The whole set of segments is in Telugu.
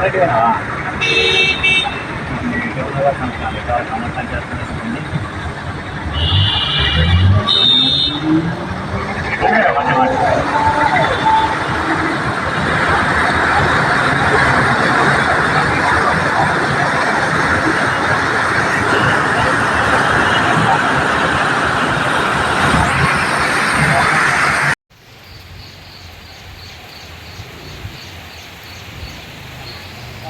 అమరటి వినావా చేస్తుంది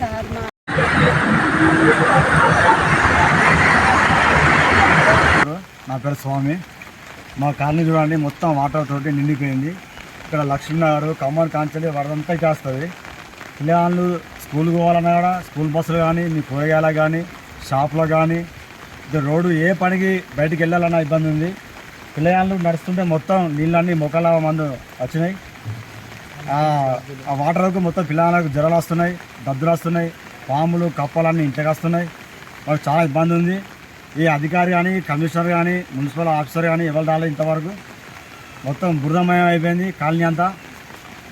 సార్ మా నా పేరు స్వామి. మా కాలనీ చూడండి మొత్తం వాటర్ తోటి నిండిపోయింది. ఇక్కడ లక్ష్మీనగర్ కమ్మర్ కాంచెలి వరదంతా చేస్తుంది పిల్లలు స్కూల్కి పోవాలన్నా కూడా స్కూల్ బస్సులు కానీ మీ కూరగాయలు కానీ షాప్లో కానీ ఇది రోడ్డు ఏ పనికి బయటికి వెళ్ళాలన్నా ఇబ్బంది ఉంది. పిల్లలు నడుస్తుంటే మొత్తం నీళ్ళన్నీ మొక్కల మందు వచ్చినాయి. ఆ ఆ వాటర్కు మొత్తం పిల్లలకు జ్వరాలు వస్తున్నాయి దద్దులు వస్తున్నాయి పాములు కప్పలన్నీ ఇంటికి వస్తున్నాయి. మాకు చాలా ఇబ్బంది ఉంది. ఈ అధికారి కానీ కమిషనర్ కానీ మున్సిపల్ ఆఫీసర్ కానీ ఎవరు రాలేదు ఇంతవరకు. మొత్తం బురదమయం అయిపోయింది కాలనీ అంతా.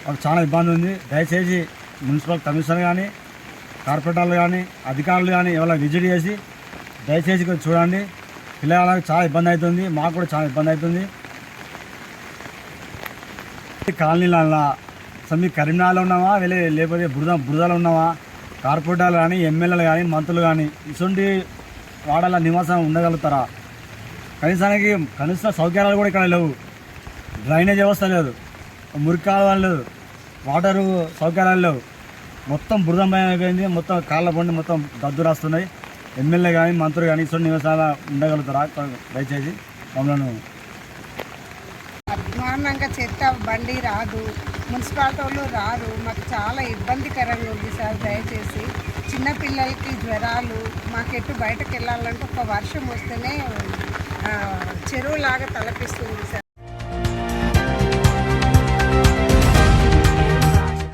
మాకు చాలా ఇబ్బంది ఉంది. దయచేసి మున్సిపల్ కమిషనర్ కానీ కార్పొరేటర్లు కానీ అధికారులు కానీ ఎవరైనా విజిట్ చేసి దయచేసి కొంచెం చూడండి. పిల్లలకు చాలా ఇబ్బంది అవుతుంది. మాకు కూడా చాలా ఇబ్బంది అవుతుంది. కాలనీలలో అసలు కరీంనగర్లో ఉన్నావా? వెళ్ళి లేకపోతే బురద బురదలో ఉన్నావా? కార్పొరేటర్లు కానీ ఎమ్మెల్యేలు కానీ మంత్రులు కానీ ఇటువంటి వాడల నివాసం ఉండగలుగుతారా? కనీసానికి కనీస సౌకర్యాలు కూడా ఇక్కడ లేవు. డ్రైనేజ్ వ్యవస్థ లేదు. మురికి కాలువలు లేదు. వాటరు సౌకర్యాలు లేవు. మొత్తం బురదమయం అయిపోయింది మొత్తం కాళ్ళ పండి మొత్తం దద్దు రాస్తున్నాయి. ఎమ్మెల్యే కానీ మంత్రులు కానీ ఇటువంటి నివాసాలు ఉండగలుగుతారా? దయచేసి మమ్మల్ని అభిమానంగా చెత్త బండి రాదు. మున్సిపాలిటీ వాళ్ళు రారు. మాకు చాలా ఇబ్బందికరంగా ఉంది సార్ దయచేసి. చిన్నపిల్లలకి జ్వరాలు మాకెట్టు బయటకు వెళ్ళాలంటే ఒక వర్షం వస్తేనే చెరువులాగా తలపిస్తుంది సార్.